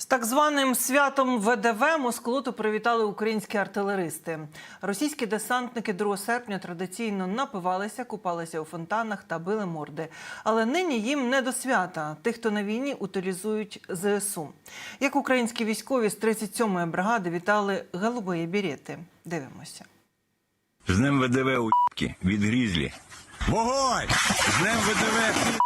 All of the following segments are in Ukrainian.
З так званим святом ВДВ Москолоту привітали українські артилеристи. Російські десантники 2 серпня традиційно напивалися, купалися у фонтанах та били морди. Але нині їм не до свята. Тих, хто на війні, утилізують ЗСУ. Як українські військові з 37-ї бригади вітали голубої берети. Дивимося. З днем ВДВ уїбки від Грізлі. Вогонь! З днем ВДВ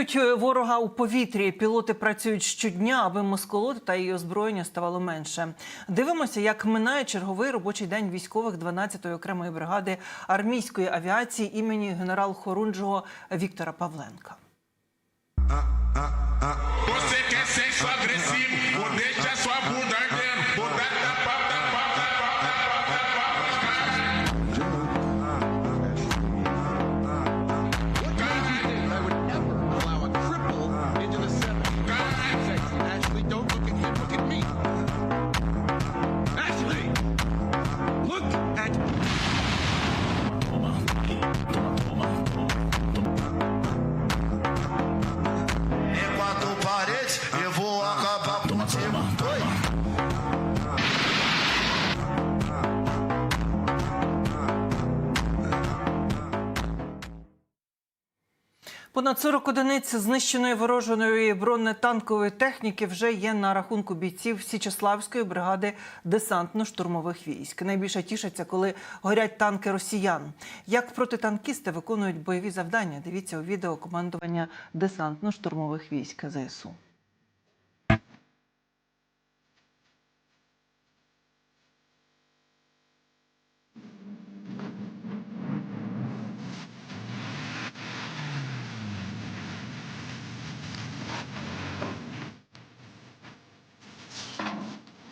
Б'ють ворога у повітрі. Пілоти працюють щодня, аби москолоти та її озброєння ставало менше. Дивимося, як минає черговий робочий день військових 12-ї окремої бригади армійської авіації імені генерал-хорунжого Віктора Павленка. Você quer sexo? Понад 40 одиниць знищеної ворожої бронетанкової техніки вже є на рахунку бійців Січеславської бригади десантно-штурмових військ. Найбільше тішаться, коли горять танки росіян. Як протитанкісти виконують бойові завдання? Дивіться у відео командування десантно-штурмових військ ЗСУ.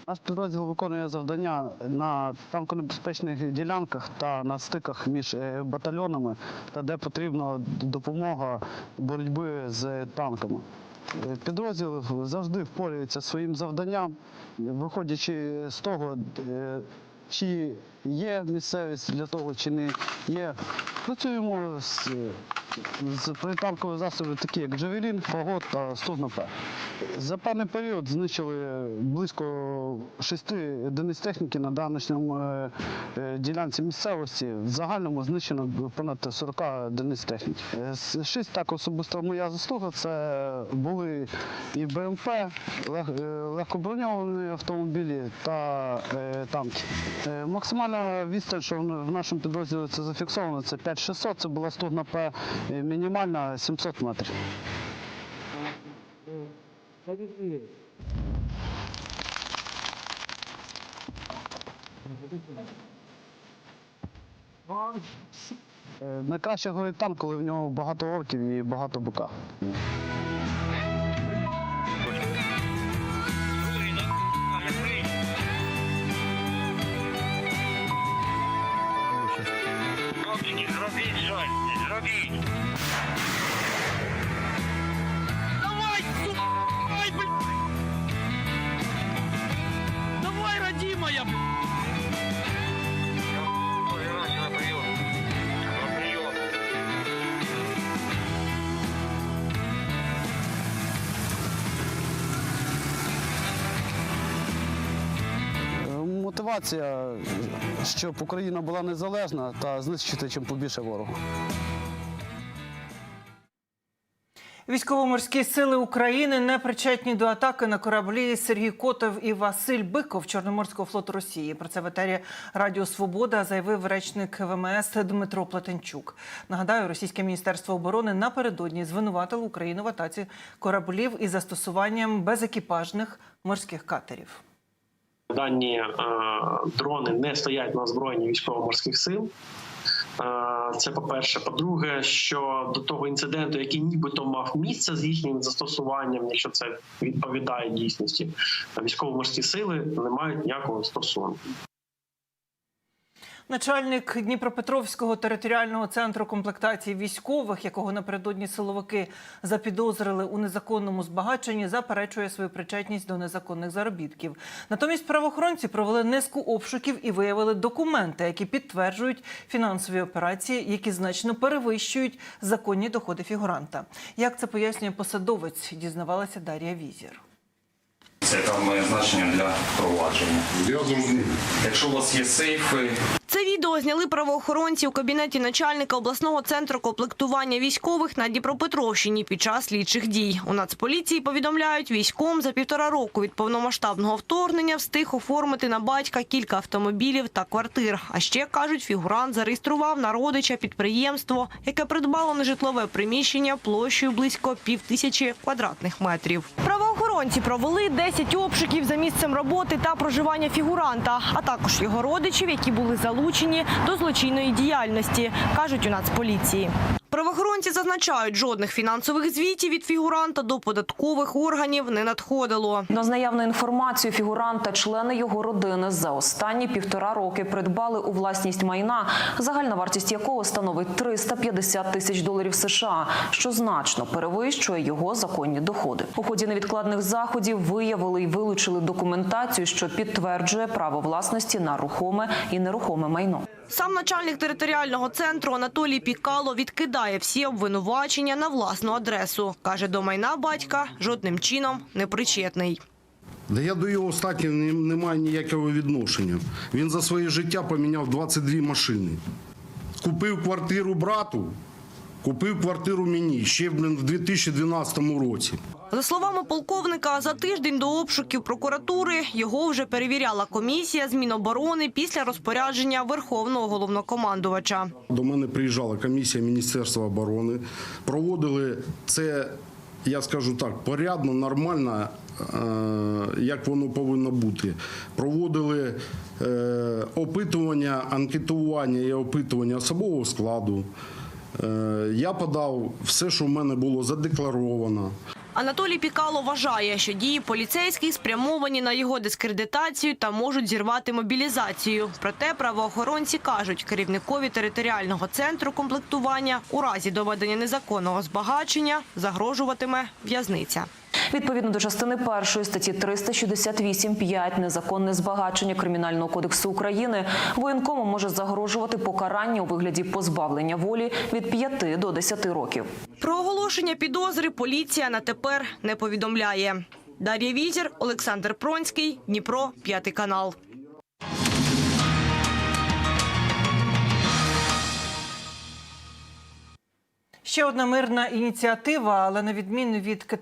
Наш підрозділ виконує завдання на танконебезпечних ділянках та на стиках між е, батальйонами, та де потрібна допомога боротьби з танками. Е, Підрозділ завжди впорюється своїм завданням, виходячи з того, е, чи є місцевість для того, чи не є. Працюємо з, з протитанковими засобами, такі як Джавелін, Фагот та Стугна-П. За певний період знищили близько шести одиниць техніки на данішньому е, е, ділянці місцевості. В загальному знищено понад 40 одиниць техніки. Е, Шість так особисто моя заслуга. Це були і БМП, легкоброньовані автомобілі та танки. Максимальна відстань, що в нашому підрозділі це зафіксовано, це 5600, це була стугна П, мінімальна 700 метрів. Е, Найкраще горить танк, коли в нього багато орків і багато бука. Зробіть щось, зробіть. Мотивація, щоб Україна була незалежна та знищити чим побільше ворога. Військово-морські сили України не причетні до атаки на кораблі Сергій Котов і Василь Биков Чорноморського флоту Росії. Про це в етері Радіо Свобода заявив речник ВМС Дмитро Платенчук. Нагадаю, російське міністерство оборони напередодні звинуватило Україну в атаці кораблів із застосуванням безекіпажних морських катерів. Дані е, дрони не стоять на озброєнні військово-морських сил. Е, Це по-перше. По-друге, що до того інциденту, який нібито мав місце з їхнім застосуванням, якщо це відповідає дійсності, військово-морські сили не мають ніякого стосунку. Начальник Дніпропетровського територіального центру комплектації військових, якого напередодні силовики запідозрили у незаконному збагаченні, заперечує свою причетність до незаконних заробітків. Натомість правоохоронці провели низку обшуків і виявили документи, які підтверджують фінансові операції, які значно перевищують законні доходи фігуранта. Як це пояснює посадовець, дізнавалася Дар'я Візір. Яка має значення для провадження? Якщо у вас є сейфи, Це відео зняли правоохоронці у кабінеті начальника обласного центру комплектування військових на Дніпропетровщині під час слідчих дій. У Нацполіції повідомляють, військом за півтора року від повномасштабного вторгнення встиг оформити на батька кілька автомобілів та квартир. А ще кажуть, фігурант зареєстрував на родича підприємство, яке придбало нежитлове приміщення площею близько півтисячі квадратних метрів. Правоохоронці провели 10 обшуків за місцем роботи та проживання фігуранта, а також його родичів, які були залучені до злочинної діяльності, кажуть у Нацполіції. Правоохоронці зазначають, жодних фінансових звітів від фігуранта до податкових органів не надходило. На з наявною інформацією фігуранта члени його родини за останні півтора роки придбали у власність майна, загальна вартість якого становить 350 тисяч доларів США, що значно перевищує його законні доходи. У ході невідкладних заходів виявили і вилучили документацію, що підтверджує право власності на рухоме і нерухоме майно. Сам начальник територіального центру Анатолій Пікало відкидає всі обвинувачення на власну адресу. Каже, до майна батька жодним чином не причетний. Да я до його статі не, не маю ніякого відношення. Він за своє життя поміняв 22 машини. Купив квартиру брату, купив квартиру мені ще блін, в 2012 році. За словами полковника, за тиждень до обшуків прокуратури його вже перевіряла комісія з Міноборони після розпорядження Верховного головнокомандувача. До мене приїжджала комісія Міністерства оборони, проводили це, я скажу так, порядно, нормально, е, як воно повинно бути. Проводили е, опитування, анкетування і опитування особового складу. Е, Я подав все, що в мене було задекларовано. Анатолій Пікало вважає, що дії поліцейських спрямовані на його дискредитацію та можуть зірвати мобілізацію. Проте правоохоронці кажуть, керівникові територіального центру комплектування у разі доведення незаконного збагачення загрожуватиме в'язниця. Відповідно до частини першої статті 368.5 незаконне збагачення Кримінального кодексу України воєнкому може загрожувати покарання у вигляді позбавлення волі від 5 до 10 років. Про оголошення підозри поліція на тепер не повідомляє. Дар'я Візір, Олександр Пронський, Дніпро, п'ятий канал. Ще одна мирна ініціатива, але на відміну від Китаю.